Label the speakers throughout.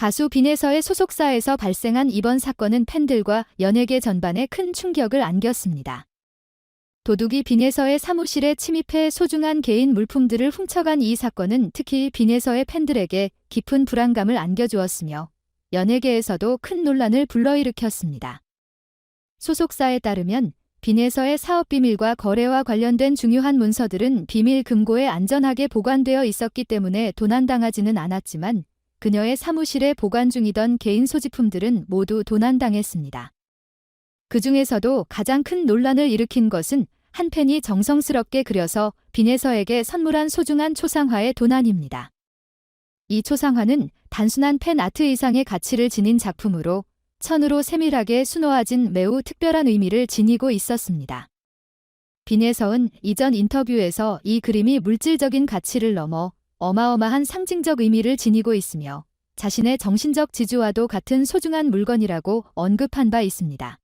Speaker 1: 가수 빈에서의 소속사에서 발생한 이번 사건은 팬들과 연예계 전반에 큰 충격을 안겼습니다. 도둑이 빈에서의 사무실에 침입해 소중한 개인 물품들을 훔쳐간 이 사건은 특히 빈에서의 팬들에게 깊은 불안감을 안겨주었으며 연예계에서도 큰 논란을 불러일으켰습니다. 소속사에 따르면 빈에서의 사업 비밀과 거래와 관련된 중요한 문서들은 비밀 금고에 안전하게 보관되어 있었기 때문에 도난당하지는 않았지만 그녀의 사무실에 보관 중이던 개인 소지품들은 모두 도난당했습니다. 그 중에서도 가장 큰 논란을 일으킨 것은 한 팬이 정성스럽게 그려서 빈에서에게 선물한 소중한 초상화의 도난입니다. 이 초상화는 단순한 팬 아트 이상의 가치를 지닌 작품으로 천으로 세밀하게 수놓아진 매우 특별한 의미를 지니고 있었습니다. 빈에서은 이전 인터뷰에서 이 그림이 물질적인 가치를 넘어 어마어마한 상징적 의미를 지니고 있으며 자신의 정신적 지주와도 같은 소중한 물건이라고 언급한 바 있습니다.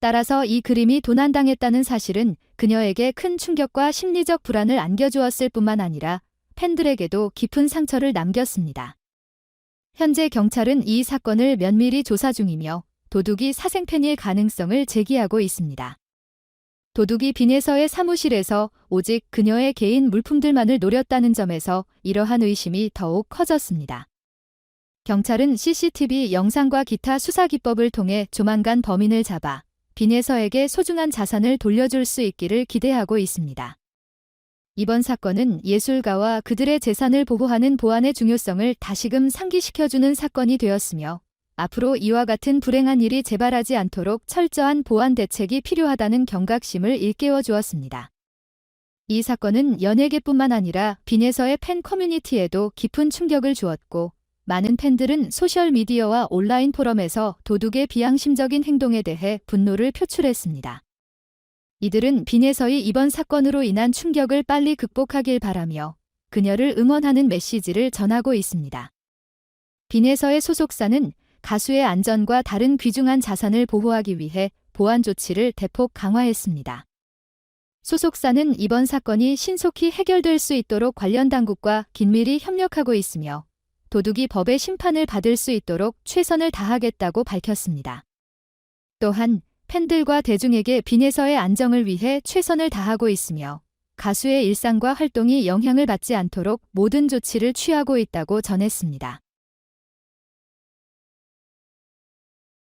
Speaker 1: 따라서 이 그림이 도난당했다는 사실은 그녀에게 큰 충격과 심리적 불안을 안겨주었을 뿐만 아니라 팬들에게도 깊은 상처를 남겼습니다. 현재 경찰은 이 사건을 면밀히 조사 중이며 도둑이 사생팬일 가능성을 제기하고 있습니다. 도둑이 빈에서의 사무실에서 오직 그녀의 개인 물품들만을 노렸다는 점에서 이러한 의심이 더욱 커졌습니다. 경찰은 CCTV 영상과 기타 수사 기법을 통해 조만간 범인을 잡아 빈에서에게 소중한 자산을 돌려줄 수 있기를 기대하고 있습니다. 이번 사건은 예술가와 그들의 재산을 보호하는 보안의 중요성을 다시금 상기시켜주는 사건이 되었으며 앞으로 이와 같은 불행한 일이 재발하지 않도록 철저한 보안 대책이 필요하다는 경각심을 일깨워 주었습니다. 이 사건은 연예계뿐만 아니라 빈에서의 팬 커뮤니티에도 깊은 충격을 주었고 많은 팬들은 소셜미디어와 온라인 포럼에서 도둑의 비양심적인 행동에 대해 분노를 표출했습니다. 이들은 빈에서의 이번 사건으로 인한 충격을 빨리 극복하길 바라며 그녀를 응원하는 메시지를 전하고 있습니다. 빈에서의 소속사는 가수의 안전과 다른 귀중한 자산을 보호하기 위해 보안 조치를 대폭 강화했습니다. 소속사는 이번 사건이 신속히 해결될 수 있도록 관련 당국과 긴밀히 협력하고 있으며 도둑이 법의 심판을 받을 수 있도록 최선을 다하겠다고 밝혔습니다. 또한 팬들과 대중에게 빈에서의 안정을 위해 최선을 다하고 있으며 가수의 일상과 활동이 영향을 받지 않도록 모든 조치를 취하고 있다고 전했습니다.